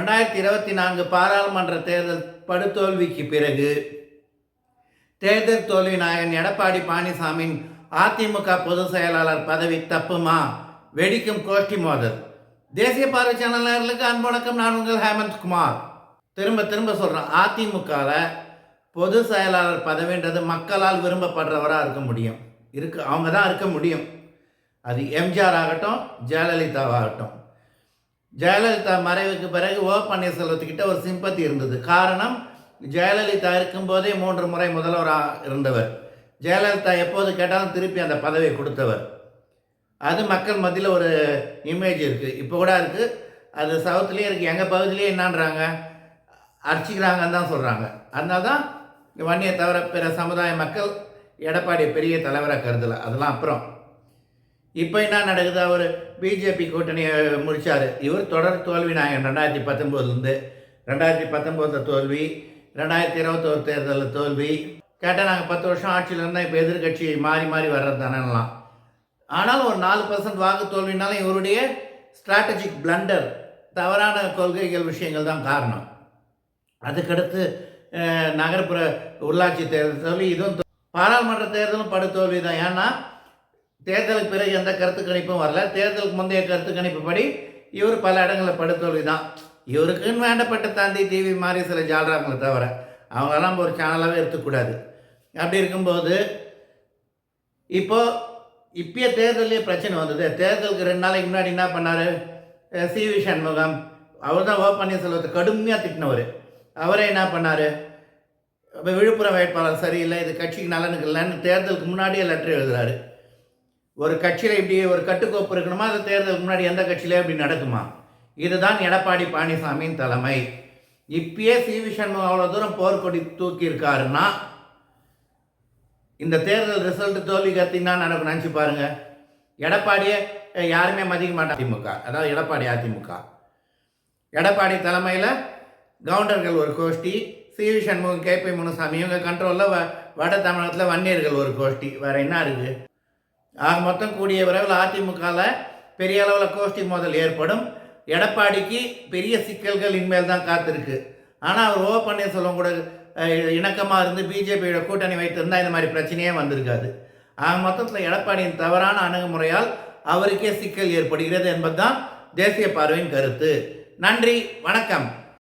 ரெண்டாயிரத்தி இருபத்தி நான்கு பாராளுமன்ற தேர்தல் படுதோல்விக்கு பிறகு தேர்தல் தோல்வி நாயகன் எடப்பாடி பழனிசாமியின் அதிமுக பொதுச் செயலாளர் பதவி தப்புமா? வெடிக்கும் கோஷ்டி மோதல். தேசிய பார்வை சேனலர்களுக்கு அன்பு வணக்கம். நான் உங்கள் ஹேமந்த் குமார். திரும்ப திரும்ப சொல்கிறேன் அதிமுகவில் பொது செயலாளர் பதவின்றது மக்களால் விரும்பப்படுறவராக இருக்க முடியும். இருக்கு அவங்க தான் இருக்க முடியும். அது எம்ஜிஆர் ஆகட்டும் ஜெயலலிதாவாகட்டும். ஜெயலலிதா மறைவுக்கு பிறகு ஓ பன்னீர்செல்வத்துக்கிட்ட ஒரு சிம்பத்தி இருந்தது. காரணம் ஜெயலலிதா இருக்கும்போதே மூன்று முறை முதல்வராக இருந்தவர். ஜெயலலிதா எப்போது கேட்டாலும் திருப்பி அந்த பதவியை கொடுத்தவர். அது மக்கள் மத்தியில் ஒரு இமேஜ் இருக்குது இப்போ கூட இருக்குது அது சவுத்துலேயே இருக்குது எங்கள் பகுதியிலேயே என்னான்றாங்க? அர்ச்சிக்கிறாங்கன்னு தான் சொல்கிறாங்க அதனால தான் வன்னியை தவிர பிற சமுதாய மக்கள் எடப்பாடி பெரிய தலைவராக கருதலை. அதெல்லாம் அப்புறம். இப்போ என்ன நடக்குது? அவர் பிஜேபி கூட்டணியை முடித்தார் இவர் தொடர் தோல்வி நாயகன். ரெண்டாயிரத்தி பத்தொம்போதுலேருந்து ரெண்டாயிரத்தி பத்தொம்போதில் தோல்வி ரெண்டாயிரத்தி இருபத்தோரு தேர்தலில் தோல்வி. கேட்டால் நாங்கள் பத்து வருஷம் ஆட்சியில் இருந்தால் இப்போ எதிர்கட்சி மாறி மாறி வர்றது தானேலாம் ஆனால் ஒரு நாலு பர்சன்ட் வாக்கு தோல்வினாலும் இவருடைய ஸ்ட்ராட்டஜிக் பிளண்டர் தவறான கொள்கைகள் விஷயங்கள் தான் காரணம். அதுக்கடுத்து நகர்ப்புற உள்ளாட்சி தேர்தல் தோல்வி இதுவும் பாராளுமன்ற தேர்தலும் படுதோல்வி தான் ஏன்னா தேர்தலுக்கு பிறகு எந்த கருத்து கணிப்பும் வரல. தேர்தலுக்கு முந்தைய கருத்து கணிப்புப்படி இவர் பல இடங்களில் படுத்தோல்வி தான் இவருக்குன்னு வேண்டப்பட்ட தந்தி டிவி மாதிரி சில ஜாலராங்களை தவிர அவங்களெல்லாம் ஒரு சேனலாகவே எடுத்துக்கூடாது. அப்படி இருக்கும்போது இப்போது இப்பயே தேர்தலே பிரச்சனை வந்தது. தேர்தலுக்கு ரெண்டு நாளைக்கு முன்னாடி என்ன பண்ணார்? சி வி சண்முகம் அவர் தான் ஓ பன்னீர்செல்வத்தை கடுமையாக திட்டினவர். அவரே என்ன பண்ணார்? இப்போ விழுப்புரம் வேட்பாளர் சரியில்லை இது கட்சிக்கு நலனுக்கு இல்லைன்னு தேர்தலுக்கு முன்னாடியே லெட்டர் எழுதுறாரு. ஒரு கட்சியில் இப்படி ஒரு கட்டுக்கோப்பு இருக்கணுமா? அது தேர்தலுக்கு முன்னாடி எந்த கட்சியிலே இப்படி நடக்குமா? இதுதான் எடப்பாடி பழனிசாமியின் தலைமை. இப்பயே சி. வி. சண்முகம் அவ்வளோ தூரம் போர்க்கொடி தூக்கியிருக்காருன்னா இந்த தேர்தல் ரிசல்ட் தோல்வி கத்தின்னா நடக்கும். நினச்சி பாருங்க. எடப்பாடியை யாருமே மதிக்க மாட்டாங்க திமுக அதாவது எடப்பாடி அதிமுக. எடப்பாடி தலைமையில் கவுண்டர்கள் ஒரு கோஷ்டி C. V. Shanmugam K. P. Munusamy இவங்க கண்ட்ரோலில் வ வட தமிழகத்தில் வன்னியர்கள் ஒரு கோஷ்டி. வேறு என்ன இருக்குது ஆக மொத்தம் கூடிய விரைவில் அதிமுகவில் பெரிய அளவில் கோஷ்டி மோதல் ஏற்படும். எடப்பாடிக்கு பெரிய சிக்கல்கள் இனிமேல் தான் காத்திருக்கு. ஆனால் அவர் ஓ பன்னீர்செல்வம் கூட இணக்கமாக இருந்து பிஜேபியோட கூட்டணி வைத்திருந்தால் இந்த மாதிரி பிரச்சனையே வந்திருக்காது. ஆக மொத்தத்தில் எடப்பாடியின் தவறான அணுகுமுறையால் அவருக்கே சிக்கல் ஏற்படுகிறது என்பதுதான் தேசிய பார்வையின் கருத்து. நன்றி வணக்கம்.